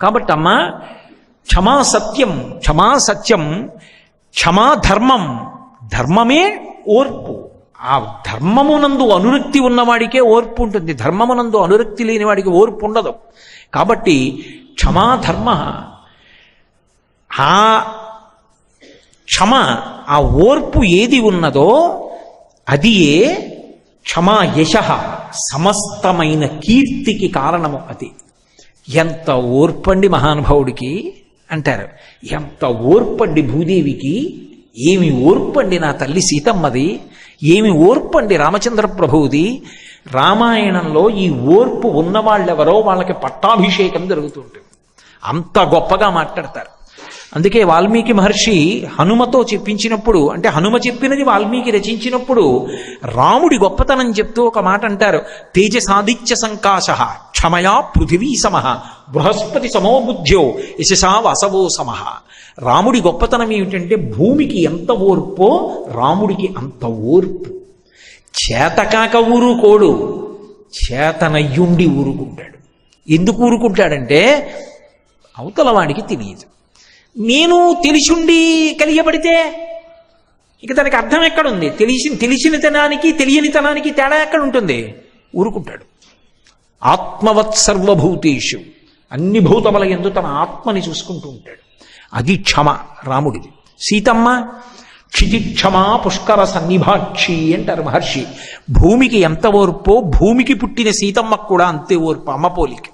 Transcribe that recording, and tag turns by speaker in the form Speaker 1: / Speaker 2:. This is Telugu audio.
Speaker 1: కాబట్టి అమ్మా క్షమా సత్యం క్షమా సత్యం క్షమా ధర్మం ధర్మమే ఓర్పు. ఆ ధర్మమునందు అనురక్తి ఉన్నవాడికే ఓర్పు ఉంటుంది. ధర్మమునందు అనురక్తి లేని వాడికి ఓర్పు ఉండదు. కాబట్టి క్షమా ధర్మ ఆ క్షమ ఆ ఓర్పు ఏది ఉన్నదో అది ఏ క్షమా యశ సమస్తమైన కీర్తికి కారణము అది. ఎంత ఓర్పండి మహానుభావుడికి అంటారు. ఎంత ఓర్పండి భూదేవికి ఏమి ఓర్పండి నా తల్లి సీతమ్మది ఏమి ఓర్పండి రామచంద్ర ప్రభువుది రామాయణంలో ఈ ఓర్పు ఉన్నవాళ్ళెవరో వాళ్ళకి పట్టాభిషేకం జరుగుతుంటుంది అంత గొప్పగా మాట్లాడతారు. అందుకే వాల్మీకి మహర్షి హనుమతో చెప్పించినప్పుడు అంటే హనుమ చెప్పినది వాల్మీకి రచించినప్పుడు రాముడి గొప్పతనం చెప్తూ ఒక మాట అంటారు. తేజసాదిత్య సంకాశ క్షమయా పృథివీ సమ బృహస్పతి సమోబుద్ధ్యో యశసా వసవో సమ. రాముడి గొప్పతనం ఏమిటంటే భూమికి ఎంత ఓర్పో రాముడికి అంత ఓర్పు. చేతకాక ఊరుకోడు చేతనయ్యుండి ఊరుకుంటాడు. ఎందుకు ఊరుకుంటాడంటే అవతల వాడికి తెలియదు. నేను తెలిసిండి కలియబడితే ఇక తనకి అర్థం ఎక్కడుంది? తెలిసి తెలిసిన తనానికి తెలియని తనానికి తేడా ఎక్కడ ఉంటుంది ఊరుకుంటాడు. ఆత్మవత్ సర్వభూతేషు. అన్ని భూతముల ఎందు తన ఆత్మని చూసుకుంటూ ఉంటాడు. అది క్షమ రాముడిది. సీతమ్మ క్షితిక్షమా పుష్కర సన్నిభాక్షి అంటారు మహర్షి. భూమికి ఎంత ఓర్పో భూమికి పుట్టిన సీతమ్మకు కూడా అంతే ఓర్పు అమ్మ పోలికి.